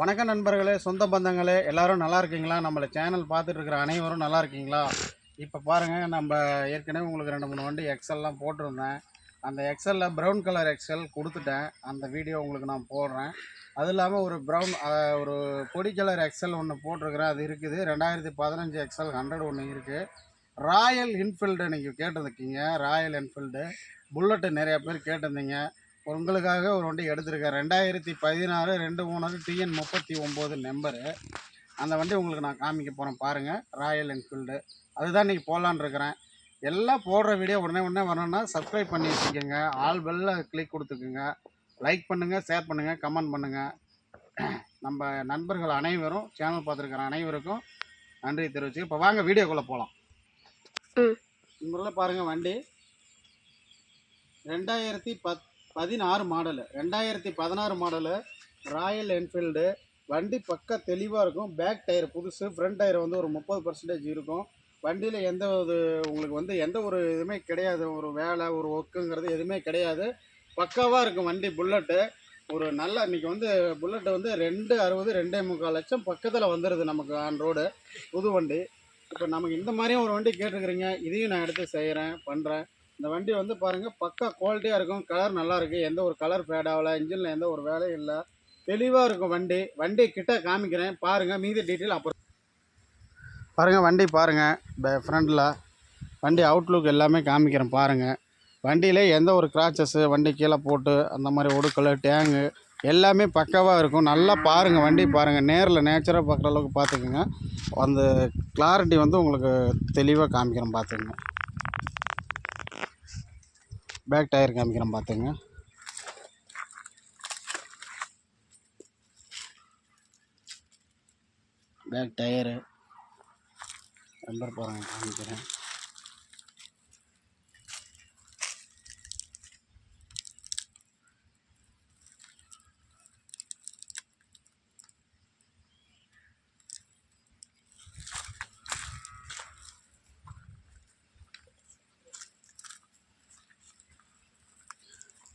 வணக்கம் நண்பர்களே சொந்த பந்தங்களே எல்லாரும் நல்லா இருக்கீங்களா? நம்மளை சேனல் பார்த்துட்டு இருக்கிற அனைவரும் நல்லா இருக்கீங்களா? இப்போ பாருங்கள் நம்ம ஏற்கனவே உங்களுக்கு ரெண்டு மூணு வண்டி எக்ஸல்லாம் போட்டிருந்தேன். அந்த எக்ஸலில் ப்ரௌன் கலர் எக்ஸல் கொடுத்துட்டேன். அந்த வீடியோ உங்களுக்கு நான் போடுறேன். அது இல்லாமல் ஒரு ப்ரௌன் ஒரு பொடி கலர் எக்ஸல் ஒன்று போட்டிருக்கிறேன். அது இருக்குது. ரெண்டாயிரத்தி பதினஞ்சு எக்ஸல் ஹண்ட்ரட் ஒன்று இருக்குது ராயல் என்ஃபீல்டு நீங்கள் கேட்டிருக்கீங்க. ராயல் என்ஃபீல்டு புல்லட்டு நிறையா பேர் கேட்டிருந்தீங்க. உங்களுக்காக ஒரு வண்டி எடுத்திருக்கேன். ரெண்டாயிரத்தி பதினாறு ரெண்டு மூணு டிஎன் முப்பத்தி ஒம்பது நம்பரு. அந்த வண்டி உங்களுக்கு நான் காமிக்க போகிறேன் பாருங்கள் ராயல் என்ஃபீல்டு. அதுதான் இன்றைக்கி போகலான்னு இருக்கிறேன். எல்லாம் போடுற வீடியோ உடனே உடனே வரணும்னா சப்ஸ்கிரைப் பண்ணி வச்சுக்கோங்க. ஆல் பெல்ல கிளிக் கொடுத்துக்குங்க. லைக் பண்ணுங்கள் ஷேர் பண்ணுங்கள் கமெண்ட் பண்ணுங்கள் நம்ம நண்பர்கள் அனைவரும் சேனல் பார்த்துருக்கிற அனைவருக்கும் நன்றி தெரிவிச்சு இப்போ வாங்க வீடியோக்குள்ளே போகலாம். இந்த பாருங்கள் வண்டி. ரெண்டாயிரத்தி பத் பதினாறு மாடலு. ரெண்டாயிரத்தி பதினாறு மாடலு. ராயல் என்ஃபீல்டு வண்டி பக்கா தெளிவாக இருக்கும். பேக் டயர் புதுசு. ஃப்ரண்ட் டயர் வந்து ஒரு முப்பது பர்சன்டேஜ் இருக்கும். வண்டியில் எந்த ஒரு உங்களுக்கு வந்து எந்த ஒரு இதுவுமே கிடையாது. ஒரு வேலை ஒரு ஒர்க்குங்கிறது எதுவுமே கிடையாது. பக்காவாக இருக்கும் வண்டி புல்லட்டு ஒரு நல்ல இன்றைக்கி வந்து புல்லட்டு வந்து ரெண்டு அறுபது ரெண்டே முக்கால் லட்சம் பக்கத்தில் வந்துடுது நமக்கு ஆன் ரோடு புது வண்டி. இப்போ நமக்கு இந்த மாதிரியும் ஒரு வண்டி கேட்டுருக்குறீங்க. இதையும் நான் எடுத்து செய்கிறேன் பண்ணுறேன் இந்த வண்டி வந்து பாருங்கள் பக்கா குவாலிட்டியாக இருக்கும். கலர் நல்லாயிருக்கு எந்த ஒரு கலர் ஃபேட் ஆகலை. இன்ஜினில் எந்த ஒரு வேலையும் இல்லை. தெளிவாக இருக்கும் வண்டி. வண்டி கிட்ட காமிக்கிறேன். பாருங்கள் மீதி டீட்டெயில் அப்புறம். பாருங்கள் வண்டி பாருங்கள் ஃப்ரண்டில் வண்டி அவுட்லுக் எல்லாமே காமிக்கிறேன். பாருங்கள் வண்டியிலே எந்த ஒரு கிராச்சஸ்ஸு வண்டி கீழே போட்டு அந்த மாதிரி ஒடுக்கல் டேங்கு எல்லாமே பக்காவாக இருக்கும். நல்லா பாருங்கள் வண்டி பாருங்கள் நேரில் நேச்சராக பார்க்குற அளவுக்கு பார்த்துக்குங்க அந்த கிளாரிட்டி வந்து உங்களுக்கு தெளிவாக காமிக்கிறேன் பார்த்துக்குங்க பேக் டயர் காமிக்கிறேன் பார்த்துங்க. Back tyre. நம்பர் போகிறேன் காமிக்கிறேன்.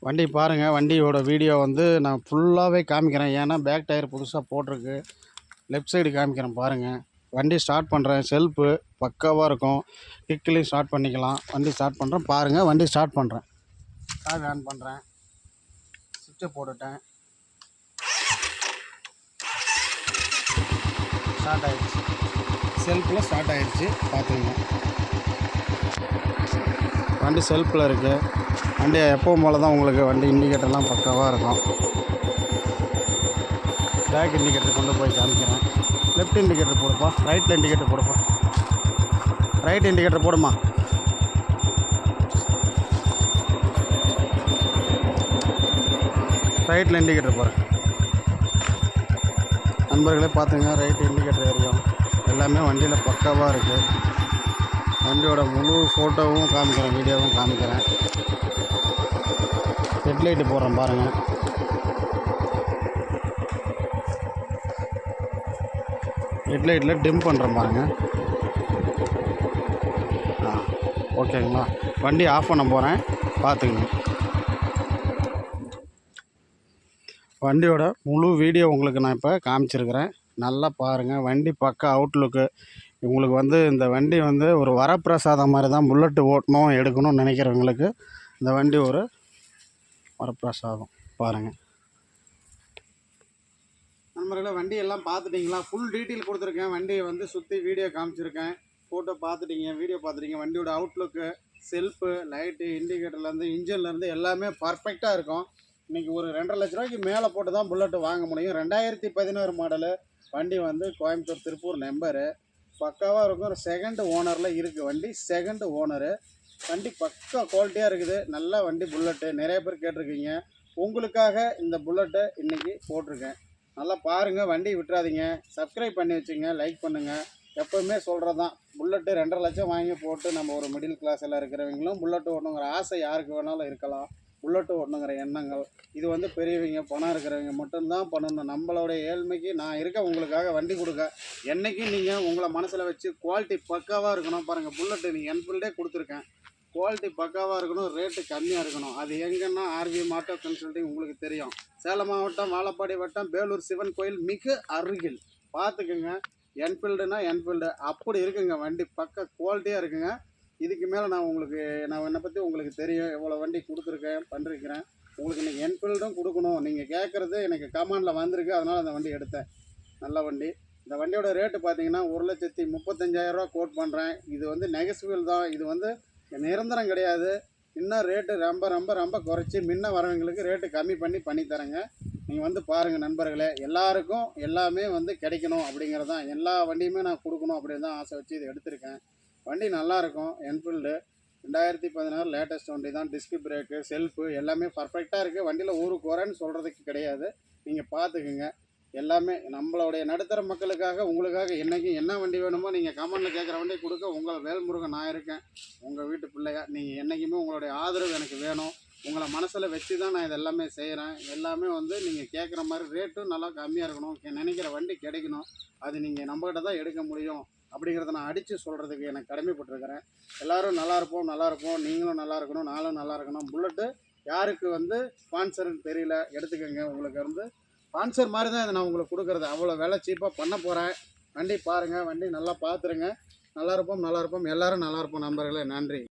வண்டி பாருங்கள் வண்டியோட வீடியோ வந்து நான் ஃபுல்லாகவே காமிக்கிறேன். ஏன்னா பேக் டயர் புதுசாக போட்டிருக்கு. லெஃப்ட் சைடு காமிக்கிறேன் பாருங்கள் வண்டி ஸ்டார்ட் பண்ணுறேன் செல்ஃபு பக்காவாக இருக்கும். கிக்லேயும் ஸ்டார்ட் பண்ணிக்கலாம். வண்டி ஸ்டார்ட் பண்ணுறேன் பாருங்கள் வண்டி ஸ்டார்ட் பண்ணுறேன் கார் ஆன் பண்ணுறேன் சுவிட்சை போட்டுட்டேன். ஸ்டார்ட் ஆகிடுச்சு செல்ஃபில் ஸ்டார்ட் ஆகிடுச்சு பார்த்துங்க. வண்டி செல்ஃபில் இருக்குது வண்டி எப்பவும் போல தான் உங்களுக்கு வண்டி இண்டிகேட்டர்லாம் பக்காவாக இருக்கும். பேக் இண்டிகேட்டர் கொண்டு போய் காமிக்கிறேன். லெஃப்ட் இண்டிகேட்டர் போடுப்பா. ரைட்டில் இண்டிகேட்டர் போடுப்பா. ரைட் இண்டிகேட்டர் போடுமா? ரைட்டில் இண்டிகேட்டர் போகிறேன் நண்பர்களே பார்த்துங்க. ரைட் இண்டிகேட்டர் எரியும் எல்லாமே வண்டியில் பக்காவாக இருக்குது வண்டியோட முழு ஃபோட்டோவும் காமிக்கிறேன் வீடியோவும் காமிக்கிறேன். ஹெட்லைட்டு போடுறேன் பாருங்கள் ஹெட்லைட்டில் டிம் பண்ணுறேன் பாருங்கள் ஆ ஓகேங்களா? வண்டி ஆஃப் பண்ண போகிறேன் பார்த்துங்க வண்டியோட முழு வீடியோ உங்களுக்கு நான் இப்போ காமிச்சிருக்கிறேன். நல்லா பாருங்கள் வண்டி பக்கம் அவுட்லுக்கு இவங்களுக்கு வந்து இந்த வண்டி வந்து ஒரு வரப்பிரசாதம் மாதிரி தான் புல்லட்டு ஓட்டணும் எடுக்கணும்னு நினைக்கிறவங்களுக்கு இந்த வண்டி ஒரு வரப்பிரசாதம். பாருங்கள் நண்பர்களே வண்டி எல்லாம் பார்த்துட்டிங்களா? ஃபுல் டீட்டெயில் கொடுத்துருக்கேன். வண்டியை வந்து சுற்றி வீடியோ காமிச்சிருக்கேன். ஃபோட்டோ பார்த்துட்டீங்க வீடியோ பார்த்துட்டீங்க. வண்டியோட அவுட்லுக்கு செல்ஃபு லைட்டு இண்டிகேட்டர்லேருந்து இன்ஜின்லேருந்து எல்லாமே பர்ஃபெக்டாக இருக்கும். இன்றைக்கி ஒரு ரெண்டரை லட்ச ரூபாய்க்கு மேலே போட்டு தான் புல்லட்டு வாங்க முடியும். ரெண்டாயிரத்தி பதினாறு மாடலு வண்டி வந்து கோயம்புத்தூர் திருப்பூர் நம்பரு பக்காவாக இருக்கும். ஒரு செகண்ட் ஓனரில் இருக்குது வண்டி. செகண்ட் ஓனரு வண்டி பக்கா குவாலிட்டியாக இருக்குது. நல்லா வண்டி புல்லட்டு நிறைய பேர் கேட்டிருக்கீங்க. உங்களுக்காக இந்த புல்லட்டை இன்றைக்கி போட்டிருக்கேன். நல்லா பாருங்கள் வண்டி விட்டுறாதீங்க. சப்ஸ்கிரைப் பண்ணி வச்சுங்க. லைக் பண்ணுங்கள் எப்போவுமே சொல்கிறது தான் புல்லட்டு ரெண்டரை லட்சம் வாங்கி போட்டு நம்ம ஒரு மிடில் கிளாஸில் இருக்கிறவங்களும் புல்லட்டு ஓட்டணுங்கிற ஆசை யாருக்கு வேணாலும் இருக்கலாம். புல்லட்டு ஓட்டணுங்கிற எண்ணங்கள். இது வந்து பெரியவங்க பணம் இருக்கிறவங்க மட்டும்தான் பண்ணணும். நம்மளோட ஏழ்மைக்கு நான் இருக்க உங்களுக்காக வண்டி கொடுக்க. என்றைக்கும் நீங்கள் உங்களை மனசில் வச்சு குவாலிட்டி பக்காவாக இருக்கணும் பாருங்கள் புல்லட்டு நீங்கள் என்ஃபீல்டே கொடுத்துருக்கேன். குவாலிட்டி பக்காவாக இருக்கணும் ரேட்டு கம்மியாக இருக்கணும். அது எங்கன்னா ஆர்வி மாட்டோ கன்சல்டிங் உங்களுக்கு தெரியும். சேலம் மாவட்டம் வாழப்பாடி வட்டம் வேலூர் சிவன் கோயில் மிக அருகில். பார்த்துக்குங்க. என்ஃபீல்டுனா என்ஃபீல்டு அப்படி இருக்குங்க. வண்டி பக்க குவாலிட்டியாக இருக்குங்க. இதுக்கு மேலே நான் உங்களுக்கு நான் என்னை பற்றி உங்களுக்கு தெரியும் எவ்வளோ வண்டி கொடுத்துருக்கேன் பண்ணிருக்கிறேன் உங்களுக்கு இன்றைக்கி என்ஃபீல்டும் கொடுக்கணும். நீங்கள் கேட்குறது எனக்கு கமாண்டில் வந்திருக்கு. அதனால் அந்த வண்டி எடுத்தேன். நல்ல வண்டி. இந்த வண்டியோட ரேட்டு பார்த்தீங்கன்னா ஒரு லட்சத்தி முப்பத்தஞ்சாயிரரூவா கோட் பண்ணுறேன் இது வந்து நெகசிபிள் தான். இது வந்து நிரந்தரம் கிடையாது. இன்னும் ரேட்டு ரொம்ப ரொம்ப ரொம்ப குறைச்சி முன்ன வரவங்களுக்கு ரேட்டு கம்மி பண்ணி பண்ணித்தரேங்க நீங்கள் வந்து பாருங்கள் நண்பர்களே. எல்லாருக்கும் எல்லாமே வந்து கிடைக்கணும் அப்படிங்கிறது தான் எல்லா வண்டியுமே நான் கொடுக்கணும் அப்படின்னு தான் ஆசை வச்சு இது எடுத்திருக்கேன். வண்டி நல்லா இருக்கும் என்ஃபீல்டு ரெண்டாயிரத்தி பதினாறு லேட்டஸ்ட் வண்டி தான் டிஸ்க் பிரேக்கு செல்ஃபு எல்லாமே பர்ஃபெக்டாக இருக்குது வண்டியில் ஊரு குறைன்னு சொல்கிறதுக்கு கிடையாது. நீங்கள் பார்த்துக்குங்க எல்லாமே நம்மளுடைய நடுத்தர மக்களுக்காக உங்களுக்காக என்றைக்கும் என்ன வண்டி வேணுமோ நீங்கள் கமெண்டில் கேட்குற வண்டி கொடுக்க உங்கள் வேல்முருகன் நான் இருக்கேன். உங்கள் வீட்டு பிள்ளையா நீங்கள் என்றைக்குமே உங்களுடைய ஆதரவு எனக்கு வேணும். உங்களை மனசில் வச்சு தான் நான் இது எல்லாமே செய்கிறேன் எல்லாமே வந்து நீங்கள் கேட்குற மாதிரி ரேட்டும் நல்லா கம்மியாக இருக்கணும். நினைக்கிற வண்டி கிடைக்கணும். அது நீங்கள் நம்மகிட்ட தான் எடுக்க முடியும். அப்படிங்கிறத நான் அடித்து சொல்கிறதுக்கு எனக்கு கடமைப்பட்டிருக்கிறேன். எல்லாரும் நல்லா இருப்போம் நல்லா இருப்போம் நீங்களும் நல்லா இருக்கணும் நானும் நல்லா இருக்கணும். புல்லட்டு யாருக்கு வந்து ஸ்பான்சர்னு தெரியல எடுத்துக்கோங்க. உங்களுக்கு வந்து ஸ்பான்சர் மாதிரி தான் இதை நான் உங்களுக்கு கொடுக்குறது. அவ்வளோ விலை சீப்பாக பண்ண போகிறேன் வண்டி பாருங்கள் வண்டி நல்லா பார்த்துருங்க நல்லா இருப்போம் நல்லா இருப்போம். எல்லாரும் நல்லா இருப்போம் நண்பர்களே. நன்றி.